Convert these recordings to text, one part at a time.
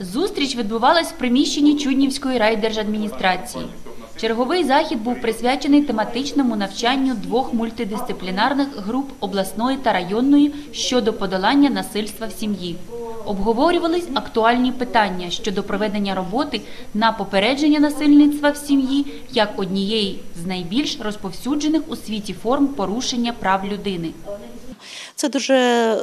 Зустріч відбувалась в приміщенні Чуднівської райдержадміністрації. Черговий захід був присвячений тематичному навчанню двох мультидисциплінарних груп обласної та районної щодо подолання насильства в сім'ї. Обговорювались актуальні питання щодо проведення роботи на попередження насильництва в сім'ї як однієї з найбільш розповсюджених у світі форм порушення прав людини. Це дуже е,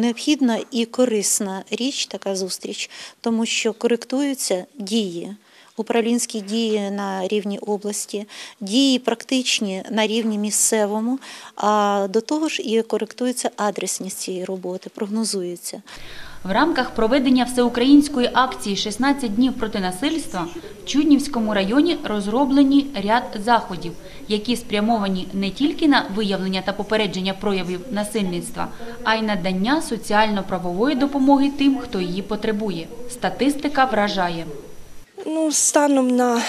необхідна і корисна річ, така зустріч, тому що коректуються дії. Управлінські дії на рівні області, дії практичні на рівні місцевому, а до того ж і коректується адресність цієї роботи, прогнозується. В рамках проведення всеукраїнської акції «16 днів проти насильства в Чуднівському районі розроблені ряд заходів, які спрямовані не тільки на виявлення та попередження проявів насильництва, а й надання соціально-правової допомоги тим, хто її потребує. Статистика вражає. Ну, станом на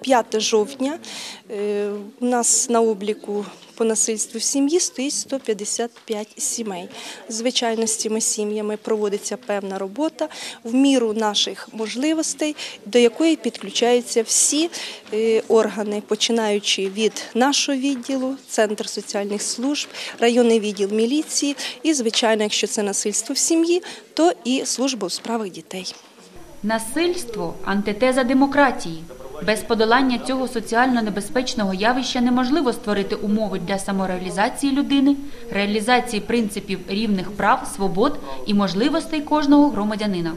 5 жовтня е, у нас на обліку по насильству в сім'ї стоїть 155 сімей. Звичайно, з цими сім'ями проводиться певна робота в міру наших можливостей, до якої підключаються всі е, органи, починаючи від нашого відділу, центр соціальних служб, районний відділ міліції, і, звичайно, якщо це насильство в сім'ї, то і служба у справах дітей. Насильство антитеза демократії. Без подолання цього соціально небезпечного явища неможливо створити умови для самореалізації людини, реалізації принципів рівних прав, свобод і можливостей кожного громадянина.